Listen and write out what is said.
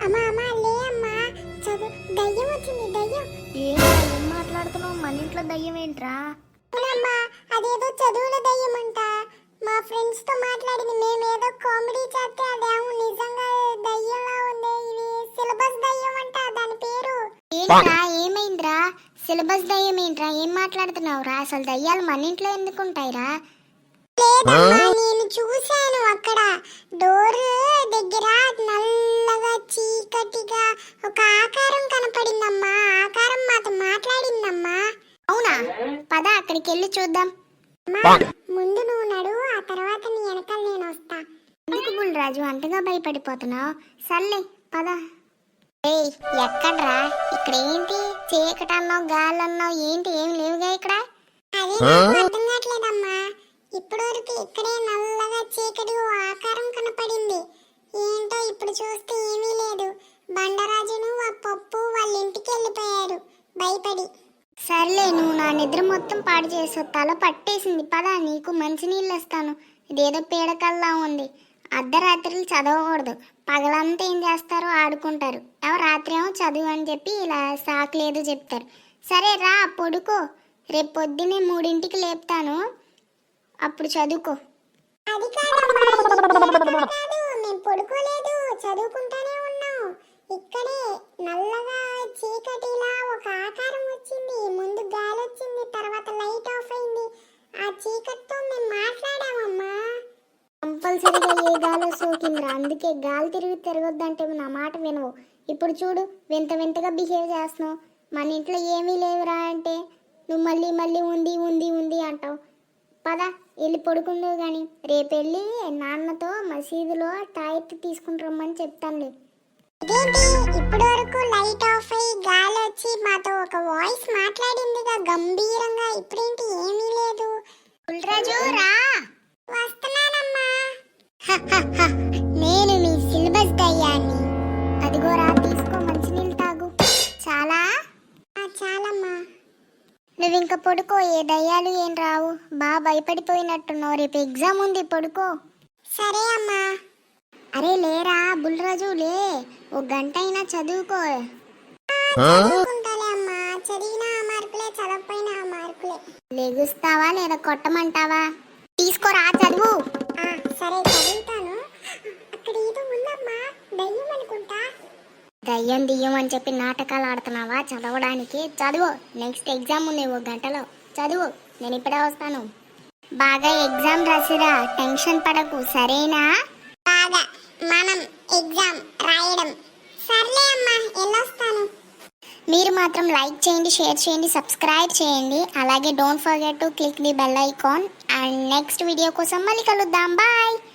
అమ్మా అమ్మా లే అమ్మా. చదువు దయ్యం వచ్చింది దయ్యం. ఏంట్రా ఏం మాట్లాడుతున్నావు? మన ఇంట్లో దయ్యం ఏంట్రా? అవునమ్మా అదేదో చదువుల దయ్యం అంట మా ఫ్రెండ్స్తో మాట్లాడింది కామెడీ చేస్తే అదేమో నిజంగా దయ్యంలా ఉంది. ఇది సిలబస్ దయ్యం అంట దాని పేరు. ఏంట్రా ఏమైందిరా? సిలబస్ దయ్యం ఏంట్రా? ఏం మాట్లాడుతున్నావురా? అసలు దయ్యాలు మన ఇంట్లో ఎందుకు ఉంటాయిరా లేదమ్మా నేను చూశాను అక్కడ. డోర్ దగ్గర పద అక్కడికి వెళ్ళి చూద్దాం. అమ్మా ముందు నువ్వు నడు ఆ తర్వాత నీ వెనకాల నేను వస్తా. ఎందుకు బుల్రాజు అంతగా భయపడిపోతున్నావు? సర్లే పద. ఏయ్ ఎక్కడ్రా? ఇక్కడ ఏంటి చీకటన్నావు గాలన్నావు ఏంటి? ఏం లేవుగా ఇక్కడ? అదే నాకు అర్థం కావట్లేదమ్మా. ఇప్పటి వరకు ఇక్కడే నల్లగా చీకటి ఓ ఆకారం కనపడింది. ఏంటో ఇప్పుడు చూస్తే ఏమీ లేదు. బండరాజును ఆ పప్పు వాళ్ళ ఇంటికి వెళ్ళిపోయారు. భయపడి. సర్లే నువ్వు నా నిద్ర మొత్తం పాడు చేసి తల పట్టేసింది. పద నీకు మంచినీళ్ళు ఇస్తాను ఇదేదో పీడకల్లా ఉంది. అర్ధరాత్రులు చదవకూడదు. పగలంతా ఏం చేస్తారో ఆడుకుంటారు. రాత్రి ఏమో చదువు అని చెప్పి ఇలా సాకలేదు చెప్తారు. సరే రా పడుకో. రేపు పొద్దున్నే మూడింటికి లేపుతాను. అప్పుడు చదువుకో. అది కాదు పడుకోలేదు. చదువుకుంటాను ఉన్నాం ఇక్కడే నల్లగా చీకటిలా ఒక ఆకారం వచ్చింది ముందు గాలి వచ్చింది తర్వాత లైట్ ఆఫ్ అయింది ఆ చీకటితో మేము మాట్లాడామమ్మా కంపల్సరీగా ఏ గాలో సోకిందిరా అందుకే గాలి తిరిగి తిరగొద్దంటే నా మాట వినవు. ఇప్పుడు చూడు వింత వింతగా బిహేవ్ చేస్తున్నావు. మన ఇంట్లో ఏమీ లేవురా అంటే నువ్వు మళ్ళీ మళ్ళీ ఉంది ఉంది ఉంది అంటావు. పద వెళ్ళి పడుకుందువు కానీ రేపు వెళ్ళి నాన్నతో మసీదులో టాయిట్ తీసుకుని రమ్మని చెప్తానులే. ఇదేంటి? ఇప్పటి వరకు లైట్ ఆఫ్ అయ్యి గాలి వచ్చి మాతో ఒక వాయిస్ మాట్లాడిందిగా గంభీరంగా. ఇప్పుడేంటి? ఏమీ లేదు. కుల్రాజు రా. నువ్వు పడుకో ఏ దయ్యాలు ఏం రావు. బా భయపడిపోయినట్టున్నావు. రేపు ఎగ్జామ్ ఉంది పడుకో. సరే అమ్మా. అరే లేరా బుల్రాజు లే. ఓ గంట అయినా చదువుకో అమ్మా. చదివినా మార్కులే చదవకపోయినా మార్కులే. లెగుస్తావా లేదా కొట్టమంటావా? తీసుకోరా చదువు. సరే చదువుతా అక్కడ ఏదో ఉందమ్మా దయ్యం అనుకుంటా దయ్యం దియ్యం అని చెప్పి నాటకాలు ఆడుతున్నావా? చదవడానికి. చదువు. నెక్స్ట్ ఎగ్జామ్ ఉంది ఓ గంటలో. చదువు. నేను ఇప్పుడే వస్తాను. బాగా ఎగ్జామ్ రాసిరా. టెన్షన్ పడకు. సరేనా? బాగా. మనం ఎగ్జామ్ రాయడం. సర్లే అమ్మా వెళ్ళొస్తాను. మీరు మాత్రం లైక్ చేయండి షేర్ చేయండి సబ్స్క్రైబ్ చేయండి. అలాగే don't forget to click the bell icon and next video కోసం మళ్ళీ కలుద్దాం. బాయ్